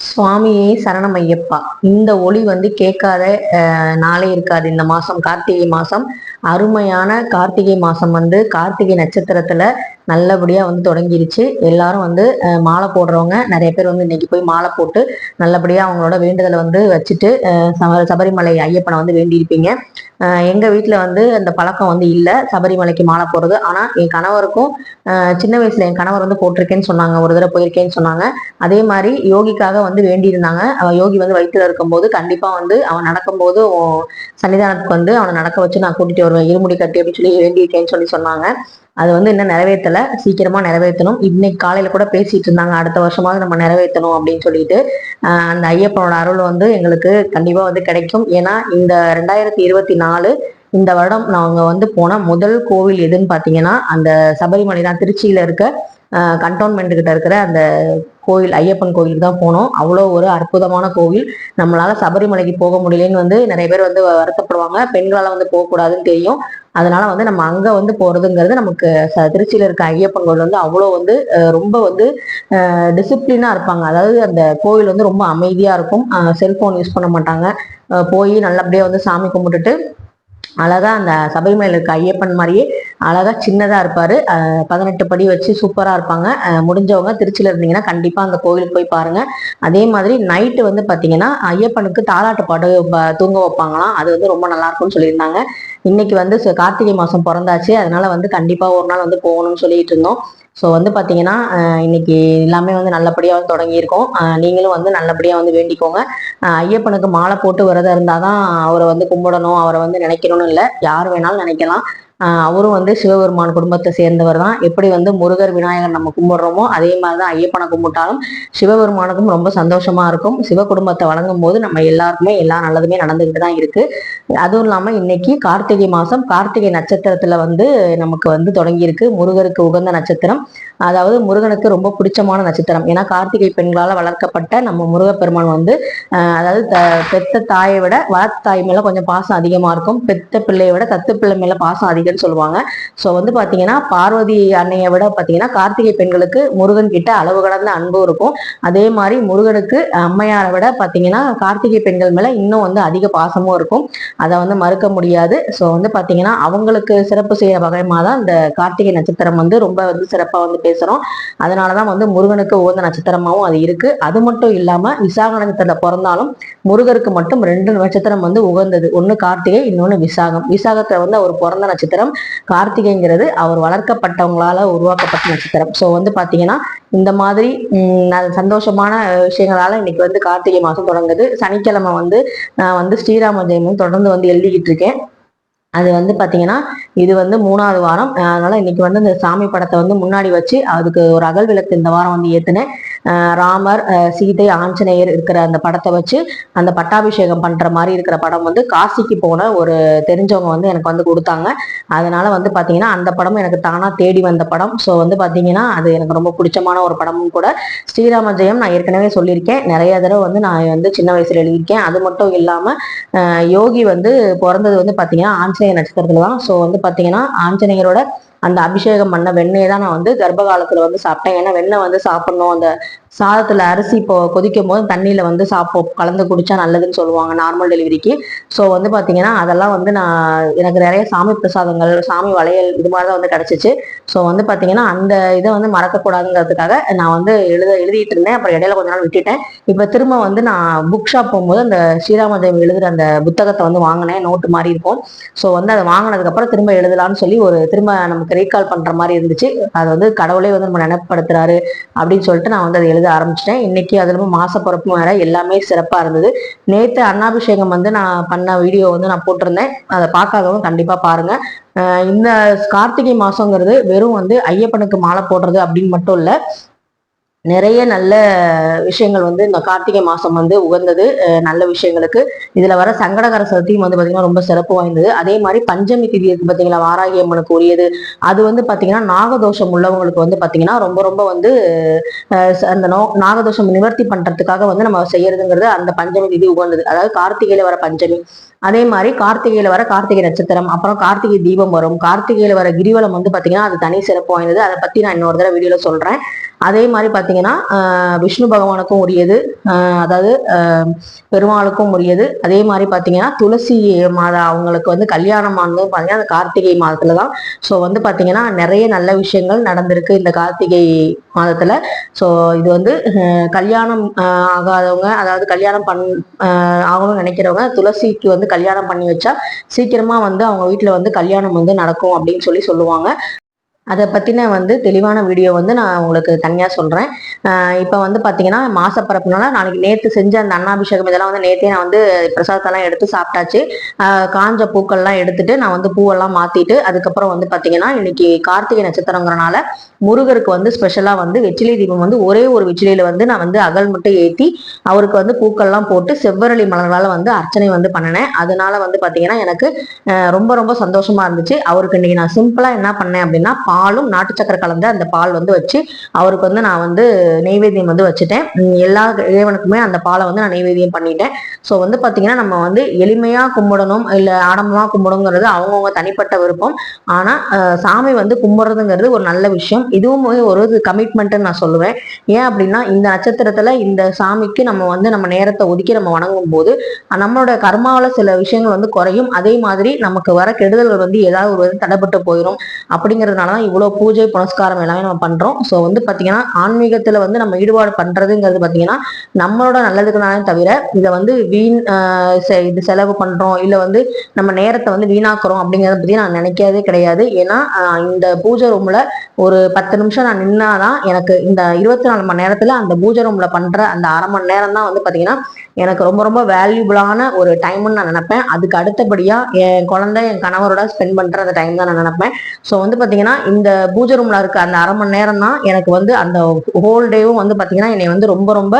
சுவாமியே சரணம் ஐயப்பா. இந்த ஒளி வந்து கேட்காத நாளே இருக்காது. இந்த மாசம் கார்த்திகை மாசம் அருமையான கார்த்திகை மாதம் வந்து கார்த்திகை நட்சத்திரத்தில் நல்லபடியாக வந்து தொடங்கிருச்சு. எல்லாரும் வந்து மாலை போடுறவங்க நிறைய பேர் வந்து இன்னைக்கு போய் மாலை போட்டு நல்லபடியாக அவங்களோட வேண்டுதலை வந்து வச்சுட்டு சப- சபரிமலை ஐயப்பனை வந்து வேண்டியிருப்பீங்க. எங்கள் வீட்டில் வந்து அந்த பழக்கம் வந்து இல்லை. சபரிமலைக்கு மாலை போடுறது. ஆனால் என் கணவருக்கும் சின்ன வயசுல என் கணவர் வந்து போட்டிருக்கேன்னு சொன்னாங்க. ஒரு தடவை போயிருக்கேன்னு சொன்னாங்க. அதே மாதிரி யோகிக்காக வந்து வேண்டியிருந்தாங்க. அவன் யோகி வந்து வயிற்றில் இருக்கும்போது கண்டிப்பாக வந்து அவன் நடக்கும்போது சன்னிதானத்துக்கு வந்து அவனை நடக்க வச்சு நான் கூட்டிகிட்டு வருவேன் இருமுடி கட்டி அப்படின்னு சொல்லி வேண்டியிருக்கேன்னு சொல்லி சொன்னாங்க. அது வந்து இன்னும் நிறைவேற்றல. சீக்கிரமா நிறைவேற்றணும். இன்னைக்கு காலையில கூட பேசிட்டு இருந்தாங்க. அடுத்த வருஷமாவது நம்ம நிறைவேற்றணும் அப்படின்னு சொல்லிட்டு அந்த ஐயப்பனோட அருள் வந்து எங்களுக்கு கண்டிப்பா வந்து கிடைக்கும். ஏன்னா இந்த ரெண்டாயிரத்தி இருபத்தி நாலு இந்த வருடம் நாங்க வந்து போன முதல் கோவில் எதுன்னு பாத்தீங்கன்னா அந்த சபரிமலை தான். திருச்சியில இருக்க கண்டோன்மெண்ட் கிட்ட இருக்கிற அந்த கோயில் ஐயப்பன் கோயிலுக்கு தான் போனோம். அவ்வளோ ஒரு அற்புதமான கோவில். நம்மளால சபரிமலைக்கு போக முடியலன்னு வந்து நிறைய பேர் வந்து வருத்தப்படுவாங்க. பெண்களால் வந்து போகக்கூடாதுன்னு தெரியும். அதனால வந்து நம்ம அங்க வந்து போறதுங்கிறது நமக்கு ச- திருச்சியில இருக்க ஐயப்பன் கோயில் வந்து அவ்வளோ வந்து ரொம்ப வந்து டிசிப்ளினா இருப்பாங்க. அதாவது அந்த கோவில் வந்து ரொம்ப அமைதியா இருக்கும். செல்போன் யூஸ் பண்ண மாட்டாங்க. போய் நல்லபடியா வந்து சாமி கும்பிட்டுட்டு அழகா அந்த சபரிமலையில் இருக்க ஐயப்பன் மாதிரியே அழகா சின்னதா இருப்பாரு. அஹ் பதினெட்டு படி வச்சு சூப்பரா இருப்பாங்க. அஹ் முடிஞ்சவங்க திருச்சியில இருந்தீங்கன்னா கண்டிப்பா அந்த கோயிலுக்கு போய் பாருங்க. அதே மாதிரி நைட்டு வந்து பார்த்தீங்கன்னா ஐயப்பனுக்கு தாலாட்டு பாட்டு தூங்க வைப்பாங்களாம். அது வந்து ரொம்ப நல்லா இருக்கும்னு சொல்லியிருந்தாங்க. இன்னைக்கு வந்து கார்த்திகை மாசம் பிறந்தாச்சு. அதனால வந்து கண்டிப்பா ஒரு நாள் வந்து போகணும்னு சொல்லிட்டு இருந்தோம். ஸோ வந்து பாத்தீங்கன்னா இன்னைக்கு எல்லாமே வந்து நல்லபடியா வந்து தொடங்கியிருக்கோம். நீங்களும் வந்து நல்லபடியா வந்து வேண்டிக்கோங்க. ஐயப்பனுக்கு மாலை போட்டு விரதம் இருந்தாதான் அவரை வந்து கும்பிடணும் அவரை வந்து நினைக்கணும்னு இல்லை. யார் வேணாலும் நினைக்கலாம். அவரும் வந்து சிவபெருமான் குடும்பத்தை சேர்ந்தவர் தான். எப்படி வந்து முருகர் விநாயகர் நம்ம கும்பிடுறோமோ அதே மாதிரி தான் ஐயப்பனை கும்பிட்டாலும் சிவபெருமானுக்கும் ரொம்ப சந்தோஷமா இருக்கும். சிவ குடும்பத்தை வழங்கும் போது நம்ம எல்லாருக்குமே எல்லா நல்லதுமே நடந்துகிட்டு தான் இருக்கு. அதுவும் இல்லாம இன்னைக்கு கார்த்திகை மாசம். கார்த்திகை நட்சத்திரத்துல வந்து நமக்கு வந்து தொடங்கியிருக்கு முருகருக்கு உகந்த நட்சத்திரம். அதாவது முருகனுக்கு ரொம்ப பிடிச்சமான நட்சத்திரம். ஏன்னா கார்த்திகை பெண்களால் வளர்க்கப்பட்ட நம்ம முருகப்பெருமான் வந்து அதாவது த- பெத்த தாயை விட வளர்த்த தாய் மேல கொஞ்சம் பாசம் அதிகமா இருக்கும். பெத்த பிள்ளையை விட தத்து பிள்ளை மேல பாசம் அதிகம் அப்படின்னு சொல்லுவாங்க. ஸோ வந்து பாத்தீங்கன்னா பார்வதி அன்னையை விட பாத்தீங்கன்னா கார்த்திகை பெண்களுக்கு முருகன் கிட்ட அளவு கடந்த அன்பு இருக்கும். அதே மாதிரி முருகனுக்கு அம்மையாரை விட பாத்தீங்கன்னா கார்த்திகை பெண்கள் மேலே இன்னும் வந்து அதிக பாசமும் இருக்கும். அதை வந்து மறுக்க முடியாது. ஸோ வந்து பார்த்தீங்கன்னா அவங்களுக்கு சிறப்பு செய்யற வகையமாக தான் இந்த கார்த்திகை நட்சத்திரம் வந்து ரொம்ப வந்து சிறப்பாக வந்து பேசுகிறோம் அதனால தான் வந்து முருகனுக்கு உகந்த நட்சத்திரமாகவும் அது இருக்கு. அது மட்டும் இல்லாமல் விசாக நட்சத்திரத்தில் பிறந்தாலும் முருகருக்கு மட்டும் ரெண்டு நட்சத்திரம் வந்து உகந்தது. ஒன்று கார்த்திகை இன்னொன்று விசாகம். விசாகத்தில் வந்து அவர் பிறந்த நட்சத்திரம் கார்த்திகைங்கிறது அவர் வளர்க்கப்பட்டவங்களால உருவாக்கப்பட்ட நட்சத்திரம். ஸோ வந்து பார்த்தீங்கன்னா இந்த மாதிரி சந்தோஷமான விஷயங்களால இன்னைக்கு வந்து கார்த்திகை மாதம் தொடங்குது. சனிக்கிழமை வந்து நான் வந்து ஸ்ரீராம ஜெயம் தொடர்ந்து வந்து எழுதிக்கிட்டு இருக்கேன். அது வந்து பார்த்தீங்கன்னா இது வந்து மூணாவது வாரம். அதனால இன்னைக்கு வந்து இந்த சாமி படத்தை வந்து முன்னாடி வச்சு அதுக்கு ஒரு அகல் விளக்கு இந்த வாரம் வந்து ஏத்துனேன். ராமர் சீதை ஆஞ்சநேயர் இருக்கிற அந்த படத்தை வச்சு அந்த பட்டாபிஷேகம் பண்ற மாதிரி இருக்கிற படம் வந்து காசிக்கு போன ஒரு தெரிஞ்சவங்க வந்து எனக்கு வந்து கொடுத்தாங்க. அதனால வந்து பார்த்தீங்கன்னா அந்த படமும் எனக்கு தானா தேடி வந்த படம். ஸோ வந்து பார்த்தீங்கன்னா அது எனக்கு ரொம்ப பிடிச்சமான ஒரு படமும் கூட. ஸ்ரீராம ஜெயம் நான் ஏற்கனவே சொல்லியிருக்கேன். நிறைய தடவை வந்து நான் வந்து சின்ன வயசுல எழுதியிருக்கேன். அது மட்டும் இல்லாம யோகி வந்து பிறந்தது வந்து பார்த்தீங்கன்னா ஆஞ்ச ஆஞ்சநேய நட்சத்திரத்துல தான் ஸோ வந்து பாத்தீங்கன்னா ஆஞ்சநேயரோட அந்த அபிஷேகம் பண்ண வெண்ணெயை தான் நான் வந்து கர்ப்ப காலத்துல வந்து சாப்பிட்டேன். ஏன்னா வெண்ணெய் வந்து சாப்பிடணும். அந்த சாதத்துல அரிசி இப்போ கொதிக்கும் போது தண்ணியில வந்து சாப்போ கலந்து குடிச்சா நல்லதுன்னு சொல்லுவாங்க நார்மல் டெலிவரிக்கு ஸோ வந்து பாத்தீங்கன்னா அதெல்லாம் வந்து நான் எனக்கு நிறைய சாமி பிரசாதங்கள் சாமி வளையல் இது மாதிரி தான் வந்து கிடைச்சிச்சு. ஸோ வந்து பாத்தீங்கன்னா அந்த இதை வந்து மறக்கக்கூடாதுங்கிறதுக்காக நான் வந்து எழுத எழுதிட்டு இருந்தேன். அப்புறம் இடையில கொஞ்ச நாள் விட்டுட்டேன். இப்போ திரும்ப வந்து நான் புக் ஷாப் போகும்போது அந்த ஸ்ரீராமதேவ் எழுதுற அந்த புத்தகத்தை வந்து வாங்கினேன். நோட்டு மாதிரி இருக்கும். ஸோ வந்து அதை வாங்கினதுக்கு அப்புறம் திரும்ப எழுதலாம்னு சொல்லி ஒரு திரும்ப நமக்கு ரீகால் பண்ணுற மாதிரி இருந்துச்சு. அது வந்து கடவுளே வந்து நம்ம நினைப்படுத்துறாரு அப்படின்னு சொல்லிட்டு நான் வந்து அதை எழுத ஆரம்பிச்சிட்டேன். இன்னைக்கு அதுல இருந்து மாச பிறப்பும் வேற எல்லாமே சிறப்பாக இருந்தது. நேற்று அன்னாபிஷேகம் வந்து நான் பண்ண வீடியோ வந்து நான் போட்டிருந்தேன். அதை பார்க்காதவங்க கண்டிப்பாக பாருங்க. இந்த கார்த்திகை மாசங்கிறது வெறும் வந்து ஐயப்பனுக்கு மாலை போடுறது அப்படின்னு மட்டும் இல்லை நிறைய நல்ல விஷயங்கள் வந்து இந்த கார்த்திகை மாசம் வந்து உகந்தது. நல்ல விஷயங்களுக்கு. இதுல வர சங்கடகர சதுர்த்தியும் வந்து பாத்தீங்கன்னா ரொம்ப சிறப்பு வாய்ந்தது. அதே மாதிரி பஞ்சமி திதி இருக்கு பாத்தீங்களா வாராகி அம்மனுக்கு உரியது. அது வந்து பாத்தீங்கன்னா நாகதோஷம் உள்ளவங்களுக்கு வந்து பாத்தீங்கன்னா ரொம்ப ரொம்ப வந்து ச- அந்த நோ நாகதோஷம் நிவர்த்தி பண்றதுக்காக வந்து நம்ம செய்யறதுங்கிறது அந்த பஞ்சமி திதி உகந்தது. அதாவது கார்த்திகையில வர பஞ்சமி. அதே மாதிரி கார்த்திகையில வர கார்த்திகை நட்சத்திரம் அப்புறம் கார்த்திகை தீபம் வரும். கார்த்திகையில வர கிரிவலம் வந்து பாத்தீங்கன்னா அது தனி சிறப்பு வாய்ந்தது. அதை பத்தி நான் இன்னொரு தடவை வீடியோல சொல்றேன். அதே மாதிரி பார்த்தீங்கன்னா விஷ்ணு பகவானுக்கும் உரியது. அதாவது பெருமாளுக்கும் உரியது. அதே மாதிரி பார்த்தீங்கன்னா துளசி மாதா அவங்களுக்கு வந்து கல்யாணம் ஆனது பார்த்தீங்கன்னா அந்த கார்த்திகை மாதத்துல தான் ஸோ வந்து பார்த்தீங்கன்னா நிறைய நல்ல விஷயங்கள் நடந்திருக்கு இந்த கார்த்திகை மாதத்துல. ஸோ இது வந்து கல்யாணம் ஆகாதவங்க அதாவது கல்யாணம் பண் ஆகணும்னு நினைக்கிறவங்க துளசிக்கு வந்து கல்யாணம் பண்ணி வச்சா சீக்கிரமா வந்து அவங்க வீட்டில் வந்து கல்யாணம் வந்து நடக்கும் அப்படின்னு சொல்லி சொல்லுவாங்க. அதை பற்றின வந்து தெளிவான வீடியோ வந்து நான் உங்களுக்கு தனியாக சொல்கிறேன் இப்போ வந்து பார்த்தீங்கன்னா மாசப்பரப்புனால நாளைக்கு நேற்று செஞ்ச அந்த அன்னாபிஷேகம் இதெல்லாம் வந்து நேற்றே நான் வந்து பிரசாதத்தெல்லாம் எடுத்து சாப்பிட்டாச்சு. காஞ்ச பூக்கள்லாம் எடுத்துட்டு நான் வந்து பூவெல்லாம் மாற்றிட்டு அதுக்கப்புறம் வந்து பார்த்தீங்கன்னா இன்னைக்கு கார்த்திகை நட்சத்திரங்கிறனால முருகருக்கு வந்து ஸ்பெஷலாக வந்து வெற்றிலை தீபம் வந்து ஒரே ஒரு வெற்றிலையில் வந்து நான் வந்து அகல் மட்டும் ஏற்றி அவருக்கு வந்து பூக்கள்லாம் போட்டு செவ்வரளி மலர்களால் வந்து அர்ச்சனை வந்து பண்ணினேன். அதனால வந்து பார்த்தீங்கன்னா எனக்கு ரொம்ப ரொம்ப சந்தோஷமாக இருந்துச்சு. அவருக்கு இன்னைக்கு நான் சிம்பிளாக என்ன பண்ணேன் அப்படின்னா பாலும் நாட்டு சக்கரை கலந்த அந்த பால் வந்து வச்சு அவருக்கு வந்து நான் வந்து நெய்வேத்தியம் வந்து வச்சுட்டேன். எல்லா இறைவனுக்குமே அந்த பாலை வந்து நான் நெய்வேத்தியம் பண்ணிட்டேன். ஸோ வந்து பார்த்தீங்கன்னா நம்ம வந்து எளிமையாக கும்பிடணும் இல்லை ஆடம்பமாக கும்பிடணுங்கிறது அவங்கவுங்க தனிப்பட்ட விருப்பம். ஆனால் சாமி வந்து கும்பிடுறதுங்கிறது ஒரு நல்ல விஷயம். இதுவும் ஒரு கமிட்மெண்ட்டுன்னு நான் சொல்லுவேன். ஏன் அப்படின்னா இந்த நட்சத்திரத்தில் இந்த சாமிக்கு நம்ம வந்து நம்ம நேரத்தை ஒதுக்கி நம்ம வணங்கும் போது நம்மளோட கர்மாவில் சில விஷயங்கள் வந்து குறையும். அதே மாதிரி நமக்கு வர கெடுதல்கள் வந்து ஏதாவது ஒரு வந்து தடைப்பட்டு போயிடும் அப்படிங்கிறதுனால தான் இவ்வளோ பூஜை புனஸ்காரம் எல்லாமே நம்ம பண்ணுறோம் ஸோ வந்து பார்த்தீங்கன்னா ஆன்மீகத்தில் வந்து நம்ம ஈடுபாடு பண்ணுறதுங்கிறது பார்த்தீங்கன்னா நம்மளோட நல்லதுக்குனாலே தவிர இதை வந்து வீண் செ- இது செலவு பண்ணுறோம் இல்லை வந்து நம்ம நேரத்தை வந்து வீணாக்குறோம் அப்படிங்கிறத பற்றி நான் நினைக்கிறதே கிடையாது. ஏன்னா இந்த பூஜை ரூமில் ஒரு பத்து நிமிஷம் நான் நின்னாதான் எனக்கு இந்த இருபத்தி நாலு மணி நேரத்தில் அந்த பூஜை ரூமில் பண்ணுற அந்த அரை மணி நேரம் தான் வந்து பார்த்தீங்கன்னா எனக்கு ரொம்ப ரொம்ப வேல்யூபிளான ஒரு டைம்னு நான் நினைப்பேன். அதுக்கு அடுத்தபடியாக என் குழந்தை என் கணவரோட ஸ்பெண்ட் பண்ணுற அந்த டைம் தான் நான் நினைப்பேன். ஸோ வந்து பார்த்தீங்கன்னா இந்த பூஜை ரூம்ல இருக்க அந்த அரை மணி நேரம் தான் எனக்கு வந்து அந்த ஹோல் டேவும் வந்து பாத்தீங்கன்னா என்னை வந்து ரொம்ப ரொம்ப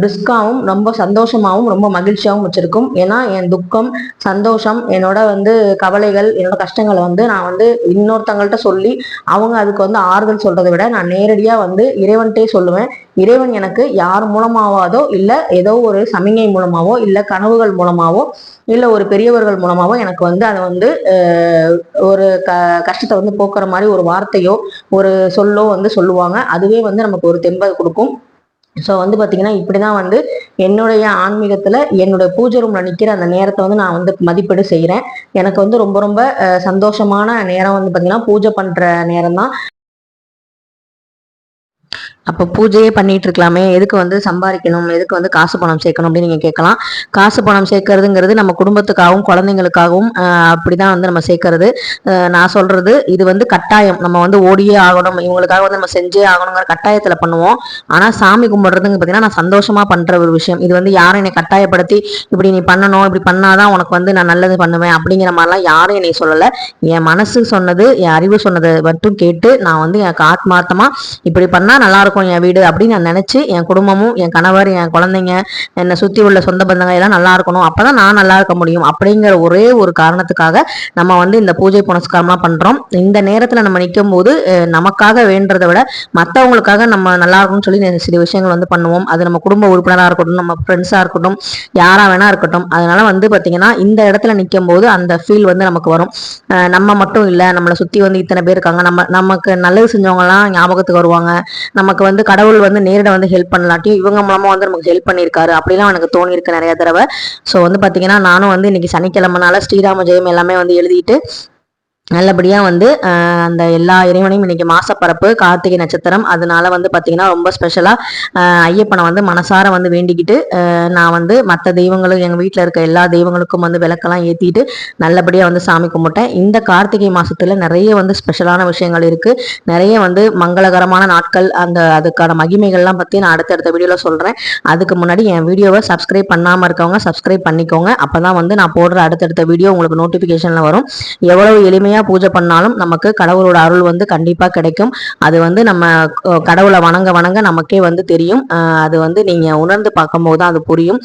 பிரிஸ்காவும் ரொம்ப சந்தோஷமாகவும் ரொம்ப மகிழ்ச்சியாகவும் வச்சிருக்கும். ஏன்னா என் துக்கம் சந்தோஷம் என்னோட வந்து கவலைகள் என்னோட கஷ்டங்களை வந்து நான் வந்து இன்னொருத்தங்கள்ட்ட சொல்லி அவங்க அதுக்கு வந்து ஆறுதல் சொல்றதை விட நான் நேரடியா வந்து இறைவன்கிட்டே சொல்லுவேன். இறைவன் எனக்கு யார் மூலமாவாதோ இல்லை ஏதோ ஒரு சமிகை மூலமாவோ இல்லை கனவுகள் மூலமாவோ இல்லை ஒரு பெரியவர்கள் மூலமாவோ எனக்கு வந்து அதை வந்து ஒரு க கஷ்டத்தை வந்து போக்குற மாதிரி ஒரு வார்த்தையோ ஒரு சொல்லோ வந்து சொல்லுவாங்க. அதுவே வந்து நமக்கு ஒரு தெம்பை கொடுக்கும். ஸோ வந்து பார்த்தீங்கன்னா இப்படி தான் வந்து என்னுடைய ஆன்மீகத்தில் என்னுடைய பூஜை ரூமில் நிற்கிற அந்த நேரத்தை வந்து நான் வந்து மதிப்பீடு செய்கிறேன் எனக்கு வந்து ரொம்ப ரொம்ப சந்தோஷமான நேரம் வந்து பார்த்தீங்கன்னா பூஜை பண்ணுற நேரம் தான் அப்போ பூஜையே பண்ணிட்டு இருக்கலாமே. எதுக்கு வந்து சம்பாதிக்கணும்? எதுக்கு வந்து காசு பணம் சேர்க்கணும் அப்படின்னு நீங்கள் கேட்கலாம். காசு பணம் சேர்க்கறதுங்கிறது நம்ம குடும்பத்துக்காகவும் குழந்தைங்களுக்காகவும் அப்படி அப்படிதான் வந்து நம்ம சேர்க்கறது. நான் சொல்றது இது வந்து கட்டாயம். நம்ம வந்து ஓடியே ஆகணும். இவங்களுக்காக வந்து நம்ம செஞ்சே ஆகணுங்கிற கட்டாயத்தில் பண்ணுவோம். ஆனால் சாமி கும்பிடுறதுங்க பார்த்தீங்கன்னா நான் சந்தோஷமா பண்ற ஒரு விஷயம். இது வந்து யாரும் என்னை கட்டாயப்படுத்தி இப்படி நீ பண்ணணும் இப்படி பண்ணாதான் உனக்கு வந்து நான் நல்லது பண்ணுவேன் அப்படிங்கிற மாதிரிலாம் யாரும் என்னை சொல்லலை. என் மனசு சொன்னது என் அறிவு சொன்னதை மட்டும் கேட்டு நான் வந்து எனக்கு ஆத்மார்த்தமா இப்படி பண்ணால் நல்லா இருக்கும் என் வீடு அப்படின்னு நான் நினச்சி என் குடும்பமும் என் கணவர் என் குழந்தைங்க என்னை சுற்றி உள்ள சொந்த பந்தங்கள் எல்லாம் நல்லா இருக்கணும். அப்பதான் நான் நல்லா இருக்க முடியும். அப்படிங்கிற ஒரே ஒரு காரணத்துக்காக நம்ம வந்து இந்த பூஜை புனஸ்காரம்லாம் பண்ணுறோம் இந்த நேரத்தில் நம்ம நிற்கும் போது நமக்காக வேண்டுறதை விட மற்றவங்களுக்காக நம்ம நல்லா இருக்கணும்னு சொல்லி சில விஷயங்கள் வந்து பண்ணுவோம். அது நம்ம குடும்ப உறுப்பினராக இருக்கட்டும் நம்ம ஃப்ரெண்ட்ஸாக இருக்கட்டும் யாராக வேணா இருக்கட்டும். அதனால வந்து பார்த்தீங்கன்னா இந்த இடத்துல நிற்கும் போது அந்த ஃபீல் வந்து நமக்கு வரும். நம்ம மட்டும் இல்லை நம்மளை சுற்றி வந்து இத்தனை பேர் இருக்காங்க. நம்ம நமக்கு நல்லது செஞ்சவங்கலாம் ஞாபகத்துக்கு வருவாங்க. நமக்கு வந்து கடவுள் வந்து நேரிட வந்து ஹெல்ப் பண்ணலாட்டியும் இவங்க மூலமாக வந்து நமக்கு ஹெல்ப் பண்ணியிருக்காரு அப்படிலாம் எனக்கு தோணியிருக்கு நிறைய தடவை. ஸோ வந்து பார்த்தீங்கன்னா நானும் வந்து இன்னைக்கு சனிக்கிழமைனால ஸ்ரீராம ஜெயம் எல்லாமே வந்து எழுதிட்டு நல்லபடியாக வந்து அந்த எல்லா இறைவனையும் இன்னைக்கு மாசப்பரப்பு கார்த்திகை நட்சத்திரம் அதனால வந்து பார்த்திங்கன்னா ரொம்ப ஸ்பெஷலாக ஐயப்பனை வந்து மனசார வந்து வேண்டிக்கிட்டு நான் வந்து மற்ற தெய்வங்களும் எங்கள் வீட்டில் இருக்க எல்லா தெய்வங்களுக்கும் வந்து விளக்கெல்லாம் ஏற்றிட்டு நல்லபடியாக வந்து சாமி கும்பிட்டேன். இந்த கார்த்திகை மாதத்தில் நிறைய வந்து ஸ்பெஷலான விஷயங்கள் இருக்குது நிறைய வந்து மங்களகரமான நாட்கள் அந்த அதுக்கான மகிமைகள்லாம் பற்றி நான் அடுத்தடுத்த வீடியோவில் சொல்கிறேன் அதுக்கு முன்னாடி என் வீடியோவை சப்ஸ்கிரைப் பண்ணாமல் இருக்கவங்க சப்ஸ்கிரைப் பண்ணிக்கோங்க. அப்போ தான் வந்து நான் போடுற அடுத்தடுத்த வீடியோ உங்களுக்கு நோட்டிஃபிகேஷனில் வரும். எவ்வளோ எளிமையாக தனியாக பூஜை பண்ணாலும் நமக்கு கடவுளோட அருள் வந்து கண்டிப்பாக கிடைக்கும். அது வந்து நம்ம கடவுளை வணங்க வணங்க நமக்கே வந்து தெரியும். அது வந்து நீங்கள் உணர்ந்து பார்க்கும்போது தான் அது புரியும்.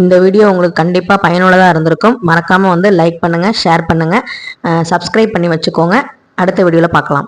இந்த வீடியோ உங்களுக்கு கண்டிப்பாக பயனுள்ளதாக இருந்திருக்கும். மறக்காமல் வந்து லைக் பண்ணுங்கள் ஷேர் பண்ணுங்கள் சப்ஸ்கிரைப் பண்ணி வச்சுக்கோங்க. அடுத்த வீடியோவில் பார்க்கலாம்.